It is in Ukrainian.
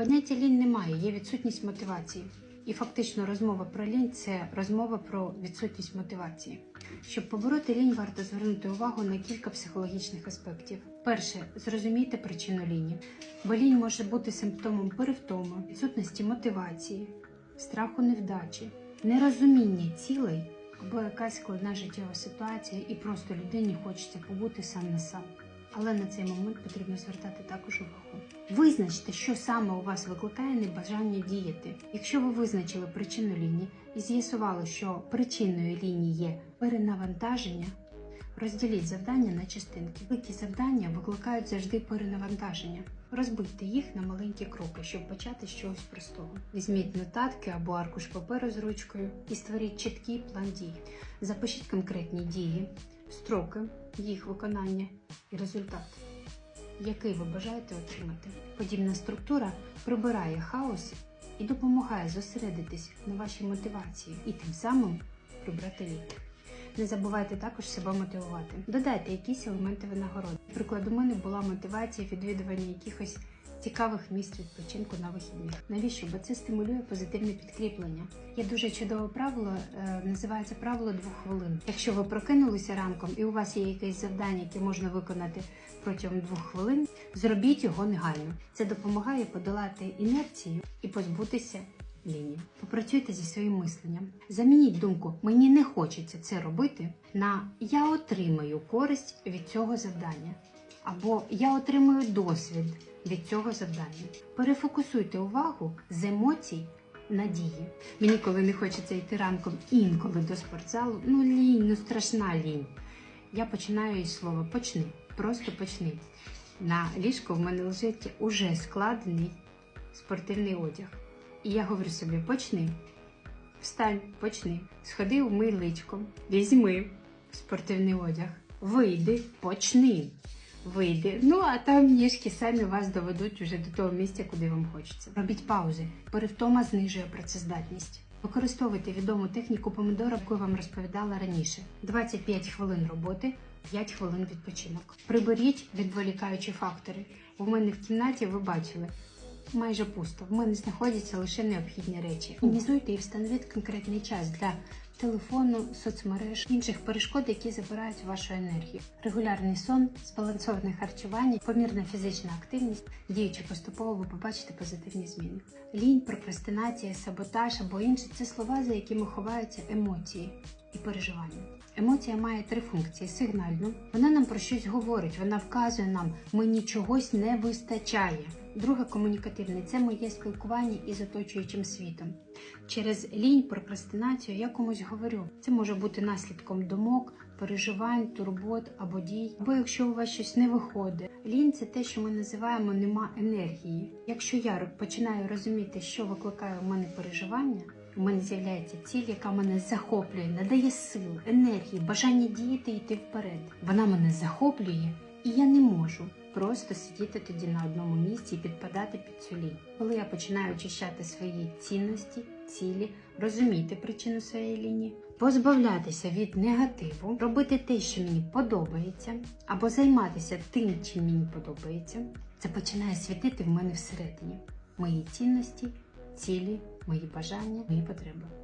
Поняття лінь немає, є відсутність мотивації. І фактично розмова про лінь це розмова про відсутність мотивації. Щоб побороти лінь, варто звернути увагу на кілька психологічних аспектів. Перше, зрозумійте причину ліні, бо лінь може бути симптомом перевтоми, відсутності мотивації, страху невдачі, нерозуміння цілей або якась складна життєва ситуація, і просто людині хочеться побути сам на сам. Але на цей момент потрібно звертати також увагу. Визначте, що саме у вас викликає небажання діяти. Якщо ви визначили причину лінії і з'ясували, що причиною лінії є перенавантаження, розділіть завдання на частинки. Великі завдання викликають завжди перенавантаження. Розбийте їх на маленькі кроки, щоб почати з чогось простого. Візьміть нотатки або аркуш паперу з ручкою і створіть чіткий план дій. Запишіть конкретні дії, строки їх виконання і результат, який ви бажаєте отримати. Подібна структура прибирає хаос і допомагає зосередитись на вашій мотивації і тим самим прибрати лік. Не забувайте також себе мотивувати. Додайте якісь елементи винагороди. Наприклад, у мене була мотивація відвідування якихось цікавих місць відпочинку на вихідних. Навіщо? Бо це стимулює позитивне підкріплення. Є дуже чудове правило, е, називається правило двох хвилин. Якщо ви прокинулися ранком і у вас є якесь завдання, яке можна виконати протягом двох хвилин, зробіть його негайно. Це допомагає подолати інерцію і позбутися лінії. Попрацюйте зі своїм мисленням. Замініть думку Мені не хочеться це робити на Я отримаю користь від цього завдання. Або я отримую досвід від цього завдання. Перефокусуйте увагу з емоцій на дії. Мені коли не хочеться йти ранком інколи до спортзалу, ну лінь, ну страшна лінь. Я починаю із слова почни. Просто почни. На ліжку в мене лежить уже складений спортивний одяг. І я говорю собі: почни. Встань, почни. Сходи умий личко, візьми спортивний одяг. Вийди, почни. Вийди. Ну а там ніжки самі вас доведуть уже до того місця, куди вам хочеться. Робіть паузи. Перевтома знижує працездатність. Використовуйте відому техніку помидора, яку вам розповідала раніше: 25 хвилин роботи, 5 хвилин відпочинок. Приберіть відволікаючі фактори. У мене в кімнаті ви бачили. Майже пусто. В мене знаходяться лише необхідні речі. Мінізуйте і встановіть конкретний час для телефону, соцмереж, інших перешкод, які забирають вашу енергію. Регулярний сон, збалансоване харчування, помірна фізична активність, діючи поступово, ви побачите позитивні зміни. Лінь, прокрастинація, саботаж або інше це слова, за якими ховаються емоції і переживання. Емоція має три функції: сигнальну. Вона нам про щось говорить, вона вказує нам, мені чогось не вистачає. Друге комунікативне це моє спілкування із оточуючим світом. Через лінь, прокрастинацію я комусь говорю. Це може бути наслідком думок, переживань, турбот або дій. Або якщо у вас щось не виходить. Лінь це те, що ми називаємо нема енергії. Якщо я починаю розуміти, що викликає у мене переживання. У мене з'являється ціль, яка мене захоплює, надає сил, енергії, бажання діяти йти вперед. Вона мене захоплює, і я не можу просто сидіти тоді на одному місці і підпадати під цю лінь. Коли я починаю очищати свої цінності, цілі, розуміти причину своєї лінії, позбавлятися від негативу, робити те, що мені подобається, або займатися тим, чим мені подобається, це починає світити в мене всередині. Мої цінності, цілі, мої бажання, мої потреби.